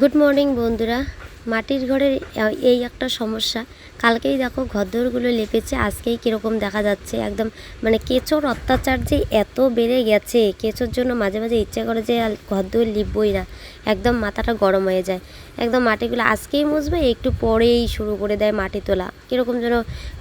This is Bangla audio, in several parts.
গুড মর্নিং বন্ধুরা। মাটির ঘরের এই একটা সমস্যা। কালকেই দেখো ঘরদোরগুলো লেপেছে, আজকেই কীরকম দেখা যাচ্ছে। একদম মানে কেঁচোর অত্যাচার যে এত বেড়ে গেছে, কেঁচোর জন্য মাঝে মাঝে ইচ্ছে করে যে ঘরদোর লিপবই না। একদম মাথাটা গরম হয়ে যায়। একদম মাটিগুলো আজকেই মুছবে, একটু পরেই শুরু করে দেয় মাটি তোলা। কীরকম যেন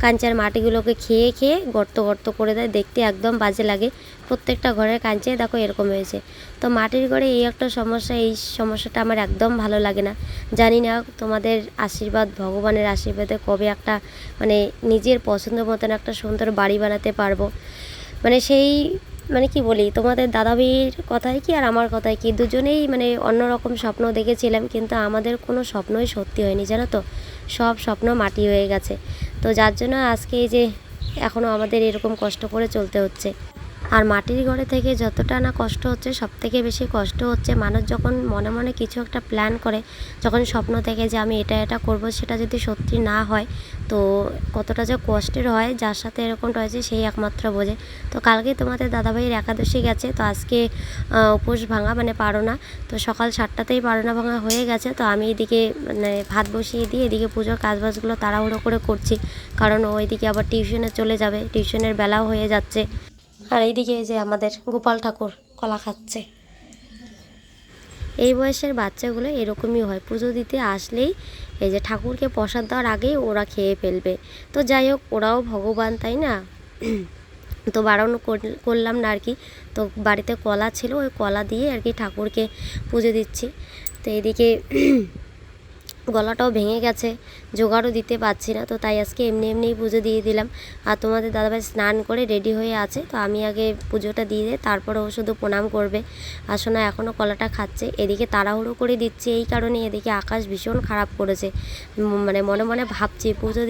কাঞ্চার মাটিগুলোকে খেয়ে খেয়ে গর্ত গর্ত করে দেয়, দেখতে একদম বাজে লাগে। প্রত্যেকটা ঘরের কাঞ্চায় দেখো এরকম হয়েছে। তো মাটির ঘরে এই একটা সমস্যা, এই সমস্যাটা আমার একদম ভালো লাগে না। জানি না তোমাদের আশীর্বাদ, ভগবানের আশীর্বাদে কবে একটা মানে নিজের পছন্দ মতন একটা সুন্দর বাড়ি বানাতে পারব। মানে সেই মানে কি বলি, তোমাদের দাদাবির কথাই কি আর আমার কথাই কি? দুজনেই মানে অন্যরকম স্বপ্ন দেখেছিলাম, কিন্তু আমাদের কোনো স্বপ্নই সত্যি হয়নি, জানো তো? সব স্বপ্ন মাটি হয়ে গেছে। তো যার জন্য আজকে এই যে এখনও আমাদের এরকম কষ্ট করে চলতে হচ্ছে। আর মাটির ঘরে থেকে যতটা না কষ্ট হচ্ছে সব থেকে বেশি কষ্ট হচ্ছে মানুষ যখন মনে মনে কিছু একটা প্ল্যান করে, যখন স্বপ্ন থেকে যে আমি এটা এটা করব, সেটা যদি সত্যি না হয়, তো কতটা যে কষ্টের হয়, যার সাথে এরকমটা হয়েছে সেই একমাত্র বোঝে। তো কালকে তোমাদের দাদাভাইয়ের একাদশী গেছে, তো আজকে উপোস ভাঙা মানে পারো না। তো সকাল সাতটাতেই পারোনা ভাঙা হয়ে গেছে, তো আমি এদিকে মানে ভাত বসিয়ে দিয়ে এদিকে পুজোর কাজবাজগুলো তাড়াহুড়ো করে করছি। কারণ ওইদিকে আবার টিউশনে চলে যাবে, টিউশনের বেলাও হয়ে যাচ্ছে। আর এইদিকে এই যে আমাদের গোপাল ঠাকুর কলা খাচ্ছে। এই বয়সের বাচ্চাগুলো এরকমই হয়, পুজো দিতে আসলেই এই যে ঠাকুরকে প্রসাদ দেওয়ার আগেই ওরা খেয়ে ফেলবে। তো যাই হোক, ওরাও ভগবান, তাই না? তো বারণ কর- করলাম না আর কি। তো বাড়িতে কলা ছিল, ওই কলা দিয়ে আর কি ঠাকুরকে পুজো দিচ্ছি। তো এদিকে গলাটাও ভেঙে গেছে, জোগাড়ও দিতে পারছি না, তো তাই আজকে এমনি এমনিই পুজো দিয়ে দিলাম। আর তোমাদের দাদাভাই স্নান করে রেডি হয়ে আছে, তো আমি আগে পুজোটা দিয়ে দিই তারপরে ও শুধু প্রণাম করবে। শোনা এখনও কলাটা খাচ্ছে, এদিকে তাড়াহুড়ো করে দিচ্ছি এই কারণে এদিকে আকাশ ভীষণ খারাপ করেছে। মানে মনে মনে ভাবছি পুজো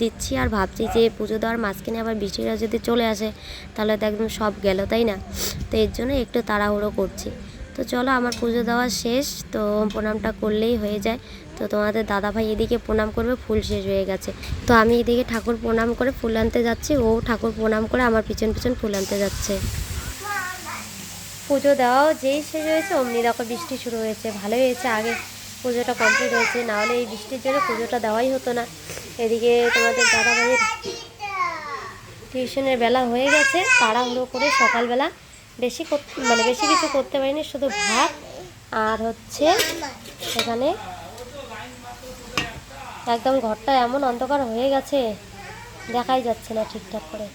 দিচ্ছি আর ভাবছি যে পুজো দেওয়ার মাঝখানে আবার বৃষ্টিটা যদি চলে আসে, তাহলে তো একদম সব গেল, তাই না? তো এর জন্য একটু তাড়াহুড়ো করছি। তো চলো, আমার পুজো দেওয়া শেষ। তো প্রণামটা করলেই হয়ে যায়। তো তোমাদের দাদাভাই এদিকে প্রণাম করবে, ফুল শেষ হয়ে গেছে। তো আমি এদিকে ঠাকুর প্রণাম করে ফুল আনতে যাচ্ছি। ও ঠাকুর প্রণাম করে আমার পিছন পিছন ফুল আনতে যাচ্ছে। পুজো দেওয়াও যেই শেষ হয়েছে, অমনি দেখো বৃষ্টি শুরু হয়েছে। ভালোই হয়েছে, আগে পুজোটা কমপ্লিট হয়েছে। নাহলে এই বৃষ্টির জন্য পুজোটা দেওয়াই হতো না। এদিকে তোমাদের দাদা দাদাভাইয়ের টিউশনের বেলা হয়ে গেছে। তাড়াহুড়ো করে সকালবেলা বেশি মানে বেশি কিছু করতে পারিনি, শুধু ভাত আর হচ্ছে সেখানে একদম ঘরটা এমন অন্ধকার হয়ে গেছে, দেখাই যাচ্ছে না ঠিকঠাক করে।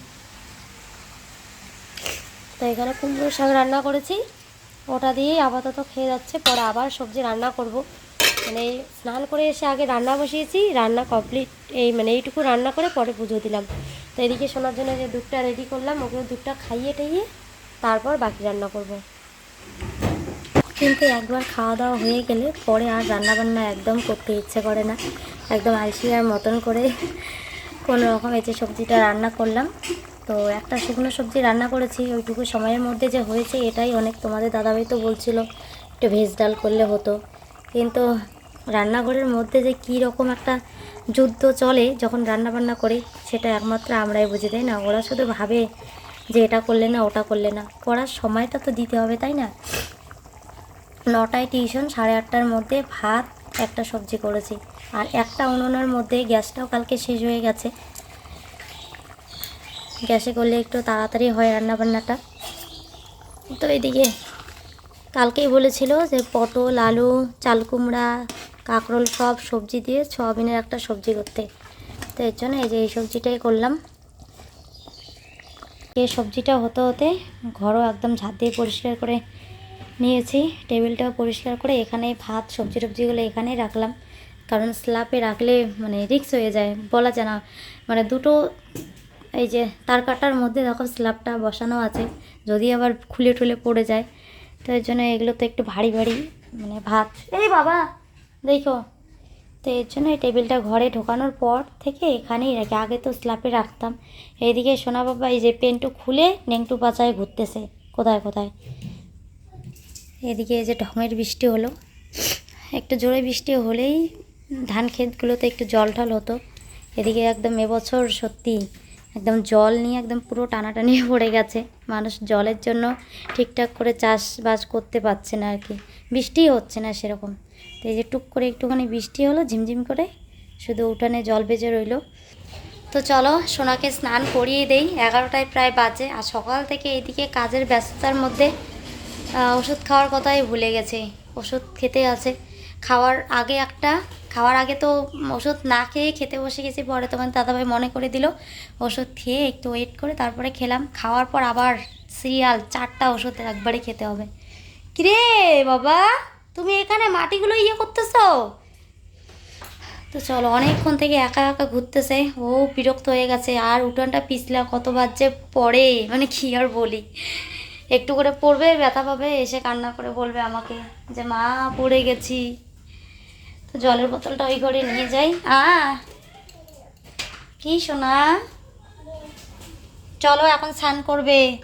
তো এখানে কুমড়ো শাক রান্না করেছি, ওটা দিয়েই আপাতত খেয়ে যাচ্ছে, পরে আবার সবজি রান্না করব। মানে স্নান করে এসে আগে রান্না বসিয়েছি, রান্না কমপ্লিট এই মানে এইটুকু রান্না করে পরে পুজো দিলাম। তো এদিকে শোনার জন্য যে দুধটা রেডি করলাম ওকে দুধটা খাইয়ে টাইয়ে তারপর বাকি রান্না করব। কিন্তু একবার খাওয়া দাওয়া হয়ে গেলে পরে আর রান্না বান্না একদম করতে ইচ্ছে করে না। একদম আলসিয়ার মতন করে কোনো রকম এই যে সবজিটা রান্না করলাম। তো একটা শুকনো সবজি রান্না করেছি, ওইটুকু সময়ের মধ্যে যে হয়েছে এটাই অনেক তোমাদের দাদাভাই তো বলছিল, একটু ভেজ ডাল করলে হতো। কিন্তু রান্নাঘরের মধ্যে যে কী রকম একটা যুদ্ধ চলে যখন রান্না বান্না করি, সেটা একমাত্র আমরাই বুঝি, তাই না? ওরা শুধু ভাবে যে এটা করলে না, ওটা করলে না। করার সময়টা তো দিতে হবে, তাই না? নটায় টিউশন, সাড়ে আটটার মধ্যে ভাত, একটা সবজি করেছি। আর একটা উনুনের মধ্যে গ্যাসটাও কালকে শেষ হয়ে গেছে। গ্যাসে করলে একটু তাড়াতাড়ি হয় রান্নাবান্নাটা। তো এদিকে কালকেই বলেছিল যে পটল, আলু, চাল কুমড়া, কাঁকরোল সব সবজি দিয়ে সয়াবিনের একটা সবজি করতে। তো এর জন্য এই যে এই সবজিটাই করলাম। এই সবজিটা হতে হতে ঘরও একদম ঝাঁট দিয়ে পরিষ্কার করে নিয়েছি, টেবিলটাও পরিষ্কার করে এখানে ভাত, সবজি টবজিগুলো এখানেই রাখলাম। কারণ স্ল্যাপে রাখলে মানে রিক্স হয়ে যায়, বলা যায় না। মানে দুটো এই যে তার কাটার মধ্যে দেখো স্ল্যাবটা বসানো আছে, যদি আবার খুলে টুলে পড়ে যায়। তো এর জন্য এগুলো তো একটু ভারী ভারী মানে ভাত। এই বাবা, দেখো। তো এর জন্য এই টেবিলটা ঘরে ঢোকানোর পর থেকে এখানেই রাখি, আগে তো স্ল্যাপে রাখতাম। এইদিকে সোনা বাবা এই যে পেন্টু খুলে নেংটু পাচায় ঘুরতেছে, কোথায় কোথায়? এদিকে এই যে ঢঙের বৃষ্টি হলো। একটু জোরে বৃষ্টি হলেই ধান ক্ষেতগুলোতে একটু জল টল হতো। এদিকে একদম এবছর সত্যি একদম জল নিয়ে একদম পুরো টানাটানি পড়ে গেছে। মানুষ জলের জন্য ঠিকঠাক করে চাষবাস করতে পারছে না আর কি। বৃষ্টিই হচ্ছে না সেরকম। তো এই যে টুক করে একটুখানি বৃষ্টি হলো, ঝিমঝিম করে শুধু উঠানে জল বেজে রইল। তো চলো সোনাকে স্নান করিয়ে দেই, এগারোটায় প্রায় বাজে আর সকাল থেকে এদিকে কাজের ব্যস্ততার মধ্যে ওষুধ খাওয়ার কথাই ভুলে গেছে। ওষুধ খেতে আছে। খাওয়ার আগে একটা, খাওয়ার আগে তো ওষুধ না খেয়ে খেতে বসে গেছি, পরে তোমার দাদাভাই মনে করে দিল। ওষুধ খেয়ে একটু ওয়েট করে তারপরে খেলাম। খাওয়ার পর আবার সিরিয়াল চারটা ওষুধ একবারে খেতে হবে। কিরে বাবা! তুমি এখানে মাটিগুলো ইয়ে করতেছো? তো চলো, অনেকক্ষণ থেকে একা একা ঘুরতেছে। ও বিরক্ত হয়ে গেছে, আর উঠানটা পিছলা কতবার যে পড়ে মানে কি আর বলি। একটু করে পড়বে, ব্যথা পাবে, এসে কান্না করে বলবে আমাকে যে, মা, পড়ে গেছি। তো জলের বোতলটা ওই ঘরে নিয়ে যাই। আ, কি শোনা চলো, এখন স্নান করবে।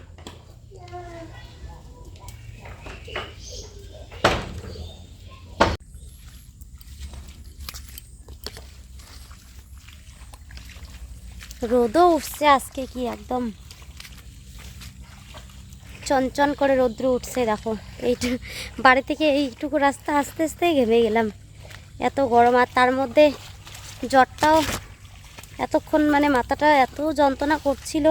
রোদও উঠছে আজকে কি একদম চনচন করে রৌদ্র উঠছে, দেখো। এইটু, বাড়ি থেকে এইটুকু রাস্তা আস্তে আস্তে ঘেমে গেলাম। এত গরম, আর তার মধ্যে জ্বরটাও এতক্ষণ মানে মাথাটা এত যন্ত্রণা করছিল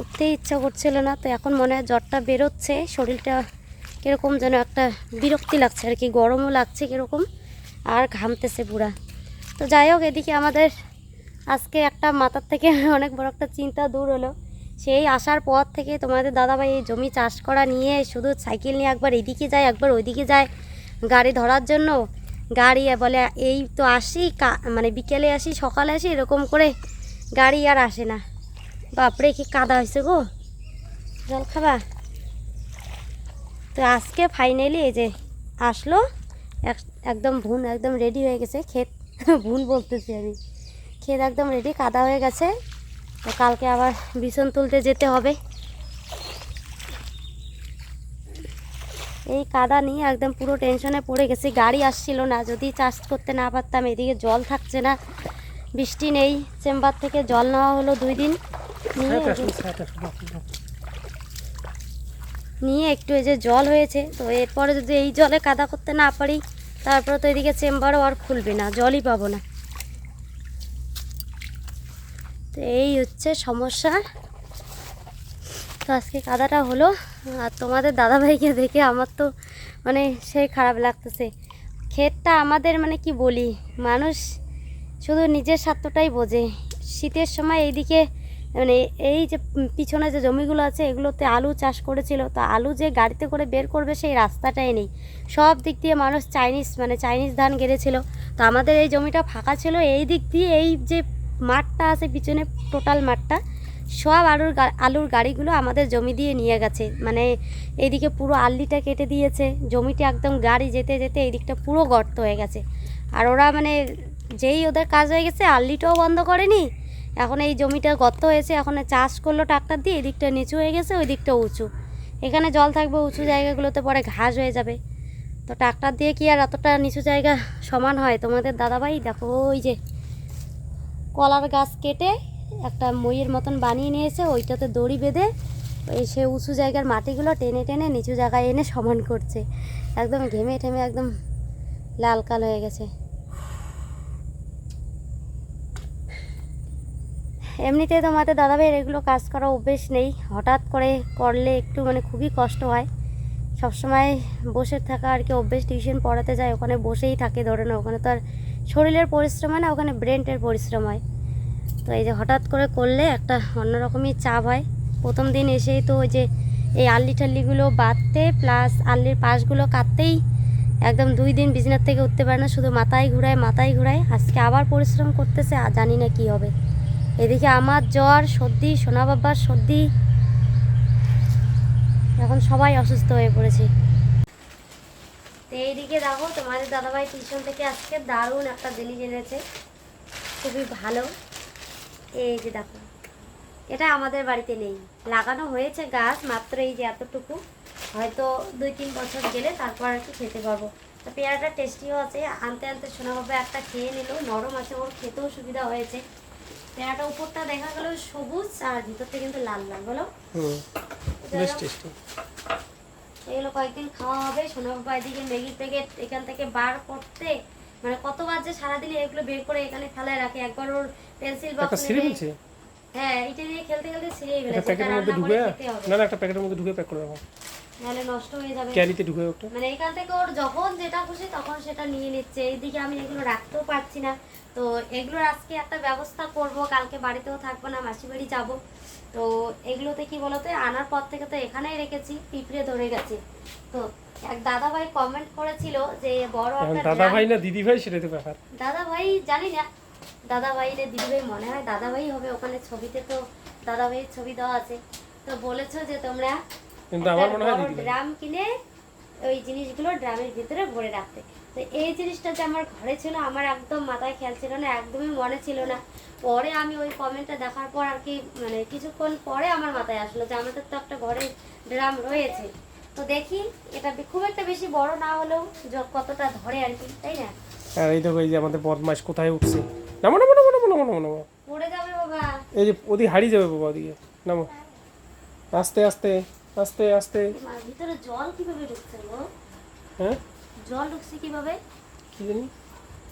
উঠতেই ইচ্ছা করছিল না। তো এখন মনে হয় জ্বরটা বেরোচ্ছে, শরীরটা কীরকম যেন একটা বিরক্তি লাগছে আর কি, গরমও লাগছে কীরকম, আর ঘামতেছে পুরা। তো যাই হোক, এদিকে আমাদের আজকে একটা মাথার থেকে অনেক বড় একটা চিন্তা দূর হলো। সেই আসার পর থেকে তোমাদের দাদাভাই এই জমি চাষ করা নিয়ে শুধু সাইকেল নিয়ে একবার এদিকে যায়, একবার ওইদিকে যায় গাড়ি ধরার জন্য। গাড়ি বলে, এই তো আসি মানে বিকেলে আসি, সকালে আসি, এরকম করে গাড়ি আর আসে না। বাপরে, কি কাদা হয়েছে গো। জল খাবা? তো আজকে ফাইনালি এই যে আসলো, এক- একদম ভুন, একদম রেডি হয়ে গেছে, ক্ষেত। ভুন বলতেছি আমি। ক্ষেত একদম রেডি কাদা হয়ে গেছে। তো কালকে আবার বিছন তুলতে যেতে হবে। এই কাদা নিয়ে একদম পুরো টেনশনে পড়ে গেছি গাড়ি আসছিল না। যদি চাষ করতে না পারতাম এদিকে জল থাকছে না বৃষ্টি নেই চেম্বার থেকে জল নেওয়া হলো দুই দিন। নিয়ে নিয়ে একটু এই যে জল হয়েছে তো এরপরে যদি এই জলে কাদা করতে না পারি তারপরে তো এদিকে চেম্বারও আর খুলবে না জলই পাবো না। তো এই হচ্ছে সমস্যা। তো আজকে কাদাটা হলো, আর তোমাদের দাদাভাইকে দেখে আমার তো মানে সেই খারাপ লাগতেছে। ক্ষেতটা আমাদের মানে কি বলি, মানুষ শুধু নিজের স্বার্থটাই বোঝে। শীতের সময় এইদিকে মানে এই যে পিছনে যে জমিগুলো আছে, এগুলোতে আলু চাষ করেছিল। তো আলু যে গাড়িতে করে বের করবে সেই রাস্তাটাই নেই। সব দিক দিয়ে মানুষ চাইনিজ মানে চাইনিজ ধান গেড়েছিল। তো আমাদের এই জমিটা ফাঁকা ছিল, এই দিক দিয়ে এই যে মাঠটা আছে, পিছনে টোটাল মাঠটা। সব আলুর আলুর গাড়িগুলো আমাদের জমি দিয়ে নিয়ে গেছে। মানে এইদিকে পুরো আল্লিটা কেটে দিয়েছে। জমিটা একদম গাড়ি যেতে যেতে এই দিকটা পুরো গর্ত হয়ে গেছে। আর ওরা মানে যেই ওদের কাজ হয়ে গেছে, আল্লিটাও বন্ধ করেনি। এখন এই জমিটা গর্ত হয়েছে। এখন চাষ করল ট্রাক্টর দিয়ে, এদিকটা নিচু হয়ে গেছে ওই দিকটা উঁচু। এখানে জল থাকবে উঁচু জায়গাগুলোতে, পরে ঘাস হয়ে যাবে। তো ট্রাক্টর দিয়ে কি আর অতটা নিচু জায়গা সমান হয়? তোমাদের দাদাভাই, দেখো ওই যে কলার গাছ কেটে একটা মইয়ের মতন বানিয়ে নিয়েছে, ওইটাতে দড়ি বেঁধে ওই সে উঁচু জায়গার মাটিগুলো টেনে টেনে নিচু জায়গায় এনে সমান করছে। একদম ঘেমে ঠেমে একদম লাল কাল হয়ে গেছে। এমনিতে তোমাদের দাদাভাইয়ের এগুলো কাজ করা অভ্যেস নেই। হঠাৎ করে করলে একটু মানে খুবই কষ্ট হয়। সবসময় বসে থাকা আর কি অভ্যেস, টিউশন পড়াতে যায়, ওখানে বসেই থাকে ধরে না ওখানে তো আর শরীরের পরিশ্রম হয় না, ওখানে ব্রেনটের পরিশ্রম হয়। তো এই যে হঠাৎ করে করলে একটা অন্যরকমই চাপ হয়। প্রথম দিন এসেই তো ওই যে এই আল্লি টাল্লিগুলো বাঁধতে প্লাস আল্লির পাশগুলো কাটতেই একদম দুই দিন বিছনার থেকে উঠতে পারে না, শুধু মাথায় ঘুরায় মাথায় ঘুরায়। আজকে আবার পরিশ্রম করতেছে, আর জানি না কি হবে। এদিকে আমার জ্বর, সর্দি, সোনা বাবার সর্দি। এখন সবাই অসুস্থ হয়ে পড়েছে। তো এইদিকে দেখো তোমাদের দাদাভাই টিউশন থেকে আজকে দারুণ একটা জিনিস এনেছে। খুবই ভালো। এই যে দেখো এটা আমাদের বাড়িতে নেই। লাগানো হয়েছে গাছ মাত্র এই যে এতটুকু। হয়তো দুই তিন বছর গেলে তারপর আর কি খেতে পারব। তো পেয়ারাটা টেস্টিও আছে। আনতে আনতে শোনা বাবা একটা খেয়ে নিল। নরম আছে ওর খেতেও সুবিধা হয়েছে। পেয়ারাটা উপরটা দেখা গেল সবুজ আর ভিতরটা কিন্তু লাল লাল বলো? এগুলো কয়েকদিন খাওয়া হবে সোনা বাবা এদিকে ম্যাগি প্যাকেট এখান থেকে বার করতে। মানে কতবার যে সারাদিনে এগুলো বের করে এখানে ফেলায় রাখে একবার ওর পেন্সিল বক্স হ্যাঁ এটা নিয়ে খেলতে খেলতে ছিঁড়ে একটা প্যাকেটের মধ্যে ঢুকে করে খেতে হবে। না না একটা প্যাকেটের মধ্যে ঢুকে প্যাক করে রাখো। নাহলে নষ্ট হয়ে যাবে। ক্যারিতে ঢুকে ওটা। মানে এখান থেকে ওর যখন যেটা খুশি তখন সেটা নিয়ে নিচ্ছে। এইদিকে আমি এগুলো রাখতেও পারছি না। তো এগুলোর আজকে একটা ব্যবস্থা করব কালকে বাড়িতেও থাকব না মাসি বাড়ি যাব। তো এগুলোতে কি বলতো আনার পর থেকে তো এখানেই রেখেছি পিঁপড়ে ধরে গেছে। তো এক দাদা ভাই কমেন্ট করেছিল যে বড় একটা দাদা ভাই না দিদি ভাই তো ব্যাপার। দাদা ভাই জানি না দাদা ভাই রে দিদি ভাই মনে হয় দাদা ভাই হবে ওখানে ছবিতে তো দাদা ভাইয়ের ছবি দেওয়া আছে। তো বলেছ যে তোমরা কিন্তু আমার মনে হয় ড্রাম কিনে ওই জিনিসগুলো ড্রামের ভিতরে ভরে রাখতে। তো এই জিনিসটা যে আমার ঘরে ছিল আমার একদম মাথায় খেয়াল ছিল না একদমই মনে ছিল না। পরে আমি ওই কমেন্টটা দেখার পর আর কি মানে কিছুক্ষণ পরে আমার মাথায় আসলো যে আমাদের তো একটা ঘরে ড্রাম রয়েছে। তো দেখি এটা খুব একটা বেশি বড় না হলেও কতটা ধরে আর কি তাই না? আর এই দেখো এই যে আমাদের বদমাস কোথায় উঠছে? নামো নামো নামো নামো নামো নামো নামো। পড়ে যাবে বাবা। এই যে ওদিকে হারিয়ে যাবে বাবা ওদিকে। নামো। আস্তে আস্তে আস্তে আস্তে। ভিতরে জল কীভাবে ঢুকছে গো? হ্যাঁ? জল ঢুকছে কীভাবে? কি জানি?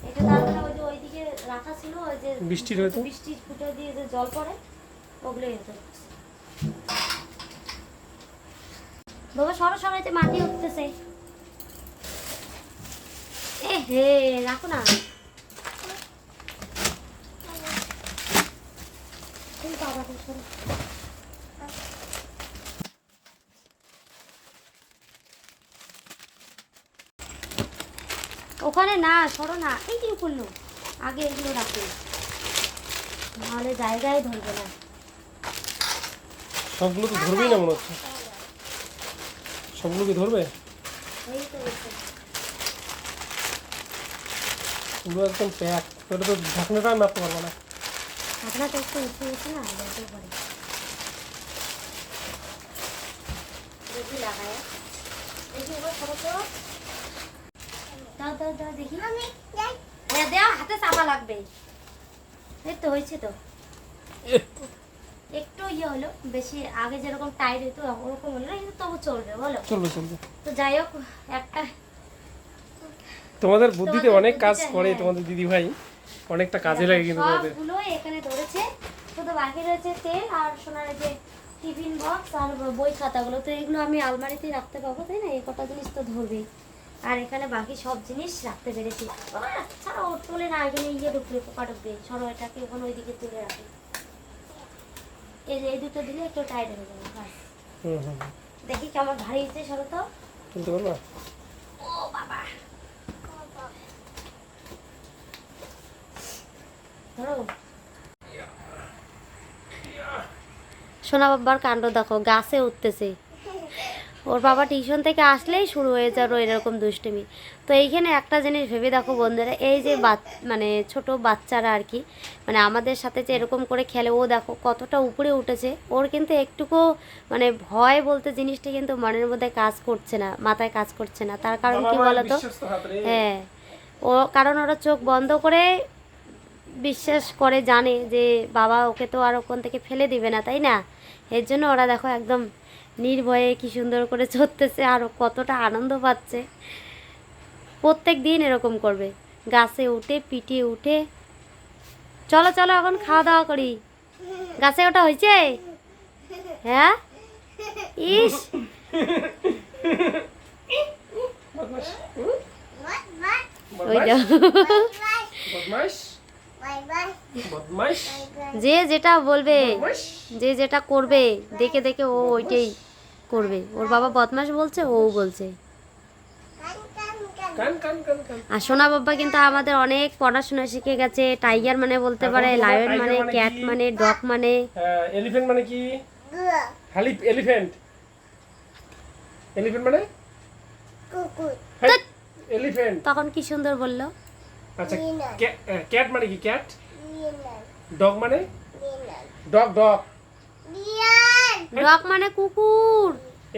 এটা ওই যে ওইদিকে রাখা ছিল ওই যে বৃষ্টির হয়তো বৃষ্টির ফুটে দিয়ে যে জল পড়ে ওগুলোই হতো বাবা সরো সরাইতে মাটি উঠতেছে। এ হে রাখো না এই বাবা রে, সরো। ওখানে না সরো না এই কি করল। আগে এগুলো রাখো। নাহলে জায়গায় ধরবে না। সবগুলো তো ধরবেই না মনে হচ্ছে? সবগুলো কি ধরবে। পুরো একদম প্যাক। ওটা তো ঢাকনাটা মারতে পারব না। ঢাকনাটা একটু উঠে গেছে না বলতে পারে। দেখি লাগায়। দেখি দাও দাও দাও দেখি। হ্যাঁ দেওয়া হাতে চাপা লাগবে। এই তো হয়েছে তো। একটু ইয়ে হলো বেশি আগে যেরকম টাইট হতো ওরকম হলো না কিন্তু তবু চলবে বলো। চলবে চলবে। তো যাই হোক একটা তোমাদের বুদ্ধিতে অনেক কাজ করে হ্যাঁ। তোমাদের দিদি ভাই অনেকটা কাজে লাগে কিন্তু তোমাদের সবগুলো এখানে ধরেছে। শুধু বাকি রয়েছে তেল আর সোনার যে টিফিন বক্স আর বই খাতাগুলো। তো এগুলো আমি আলমারিতেই রাখতে পাবো তাই না? এই কটা জিনিস তো ধরবেই। আর এখানে বাকি সব জিনিস রাখতে পেরেছি। বাবা, ছাড়ো ওর তোলে না এখানে ইয়ে ঢুকবে পোকা ঢুকবে সরো এটাকে ওখানে ওইদিকে তুলে রাখি। এই যে এই দুটো দিলে একটু টাইট হয়ে যাবে। দেখি কেমন ভারী হচ্ছে সরো তো। তুলতে পারবা? ও বাবা। ধরো। সোনা বাবার কাণ্ড দেখো গাছে উঠতেছে। ওর বাবা টিউশন থেকে আসলেই শুরু হয়ে যাবে এরকম দুষ্টুমি। তো এইখানে একটা জিনিস ভেবে দেখো বন্ধুরা এই যে মানে ছোট বাচ্চারা আর কি মানে আমাদের সাথে যে এরকম করে খেলে ও দেখো কতটা উপরে উঠেছে। ওর কিন্তু একটুকু মানে ভয় বলতে জিনিসটা কিন্তু মনের মধ্যে কাজ করছে না মাথায় কাজ করছে না। তার কারণ কি বলতো? তো হ্যাঁ। ও কারণ ওরা চোখ বন্ধ করে বিশ্বাস করে জানে যে বাবা ওকে তো আর ওখান থেকে ফেলে দিবে না তাই না? এর জন্য ওরা দেখো একদম নির্ভয়ে কি সুন্দর করে চড়তেছে আর কতটা আনন্দ পাচ্ছে। প্রত্যেক দিন এরকম করবে। গাছে উঠে পিটিয়ে উঠে। চলো চলো এখন খাওয়া দাওয়া করি। গাছে ওটা হয়েছে? হ্যাঁ? ইস! যে যেটা বলবে যে যেটা করবে দেখে দেখে ও ওইটাই। করবে। ওর বাবা বদমাস বলছে ও বলছে। কান কান কান কান। আর সোনা বাবা কিন্তু আমাদের অনেক পড়াশোনা শিখে গেছে। টাইগার মানে বলতে পারে লায়ন মানে মানে ক্যাট মানে ডগ মানে। এলিফ্যান্ট মানে কি? হালিফ এলিফ্যান্ট এলিফ্যান্ট মানে? এলিফ্যান্ট তখন কি সুন্দর বলল? আচ্ছা ক্যাট মানে কি? ক্যাট? ডগ মানে? Dog dog. ডগ মানে কুকুর।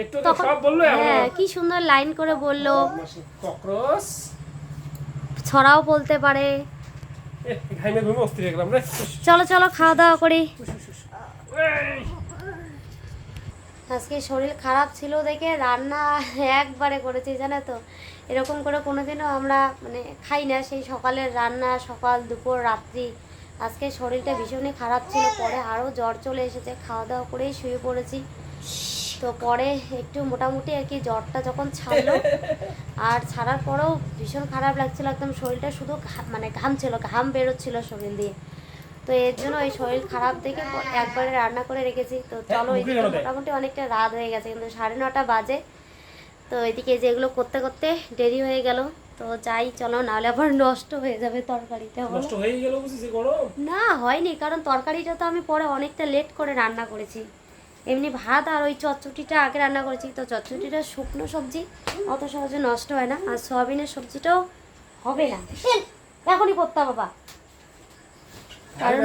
একটু তো সব বলল হ্যাঁ কি সুন্দর লাইন করে বলল। ককরোচ ছড়াও বলতে পারে। ঘাইমে ঘুমে অস্থির গেলাম রে। চলো চলো খাওয়া দাওয়া করি। আজকে শরীর খারাপ ছিল দেখে রান্না একবারে করেছি জানো তো। এরকম করে কোনোদিনও আমরা মানে খাই না। সেই সকালের রান্না সকাল দুপুর রাত্রি আজকে শরীরটা ভীষণই খারাপ ছিল পরে আরও জ্বর চলে এসেছে খাওয়া দাওয়া করেই শুয়ে পড়েছি। তো পরে একটু মোটামুটি আর কি জ্বরটা যখন ছাড়লো আর ছাড়ার পরেও ভীষণ খারাপ লাগছিল একদম শরীরটা শুধু মানে ঘাম ছিল ঘাম বেরোচ্ছিল শরীর দিয়ে। তো এর জন্য ওই শরীর খারাপ দেখে একবারে রান্না করে রেখেছি। তো চলো মুখে এদিকে মোটামুটি অনেকটা রাত হয়ে গেছে কিন্তু সাড়ে নটা বাজে। তো এদিকে যেগুলো করতে করতে দেরি হয়ে গেল। তো যাই চলো নাহলে আবার নষ্ট হয়ে যাবে তরকারিটা নষ্ট হয়ে গেল বুঝিস গরম? না হয়নি কারণ তরকারিটা তো আমি পরে অনেকটা লেট করে রান্না করেছি। এমনি ভাত আর ওই চচ্চটিটা আগে রান্না করেছি তো চচ্চটিটা শুকনো সবজি অত সহজে নষ্ট হয় না আর সয়াবিনের সবজিটাও হবে না। এখনই করতে বাবা। কারণ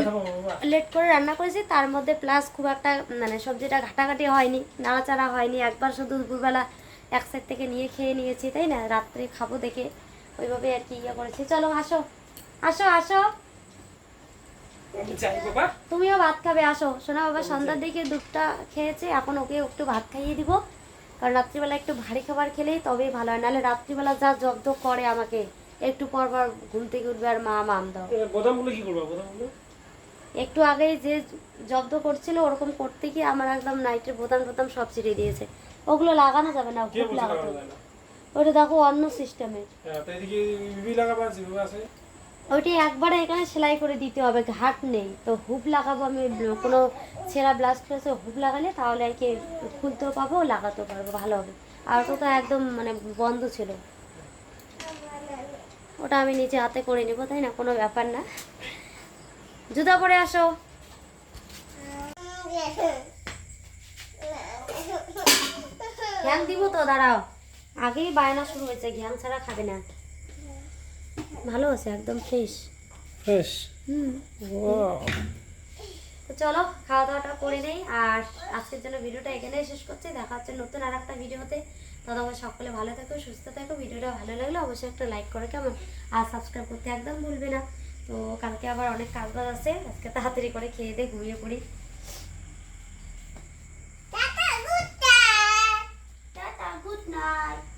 লেট করে রান্না করেছি তার মধ্যে প্লাস খুব একটা মানে সবজিটা ঘাটাঘাটি হয়নি নাড়াচাড়া হয়নি একবার শুধু দুপুরবেলা এক সাইড থেকে নিয়ে খেয়ে নিয়েছি তাই না? রাত্রে খাব দেখে। ওইভাবে আর কি ইয়ে করেছি। চলো আসো। আসো আসো। তুমিও ভাত খাবে আসো। সোনা বাবা সন্ধ্যার দিকে দুধটা খেয়েছে এখন ওকে একটু ভাত খাইয়ে দিব। কারণ রাত্রিবেলা একটু ভারী খাবার খেলেই তবেই ভালো হয়। নাহলে রাত্রিবেলা যা জব্দ করে আমাকে একটু পর পর ঘুম থেকে উঠবে আর মা মাম দাও। বোদামগুলো কি করব বোদামগুলো একটু আগেই যে জব্দ করছিল ওরকম করতে গিয়ে আমার একদম নাইটের বোতাম বোতাম সব ছিঁড়ে দিয়েছে। ওগুলো লাগানো যাবে না খুব লাগাতে হবে? ওটা দেখো অন্য সিস্টেমের হ্যাঁ, তো এদিকে বিবি লাগাবো আছে বিবি আছে। ওইটি একবারে এখানে সেলাই করে দিতে হবে ঘাট নেই। তো হুপ লাগাবো আমি কোনো ছেঁড়া ব্লাউজ ফ্লাউজে হুপ লাগালে তাহলে আর কি খুলতেও পাবো লাগাতেও পারব ভালো হবে। আর ওটা তো একদম মানে বন্ধ ছিল। ওটা আমি নিজে হাতে করে নেব তাই না? কোনো ব্যাপার না। জুতা পরে আসো। ঘ্যাং দিব তো দাঁড়াও। আগেই বায়না শুরু হয়েছে ঘ্যাং ছাড়া খাবে না। ভালো আছে একদম ফ্রেশ ফ্রেশ হুম। তো চলো খাওয়া দাওয়াটা করে নেই আর আজকের জন্য ভিডিওটা এখানে শেষ করছি। দেখা হচ্ছে নতুন আর একটা ভিডিওতে। ততক্ষণ সকলে ভালো থাকো সুস্থ থাকো। ভিডিওটা ভালো লাগলে অবশ্যই একটা লাইক করে কেমন? আর সাবস্ক্রাইব করতে একদম ভুলবে না। তো কালকে আবার অনেক কাজ বাজ আছে। আজকে তাড়াতাড়ি করে খেয়ে দিয়ে ঘুমিয়ে পড়ি। Good night.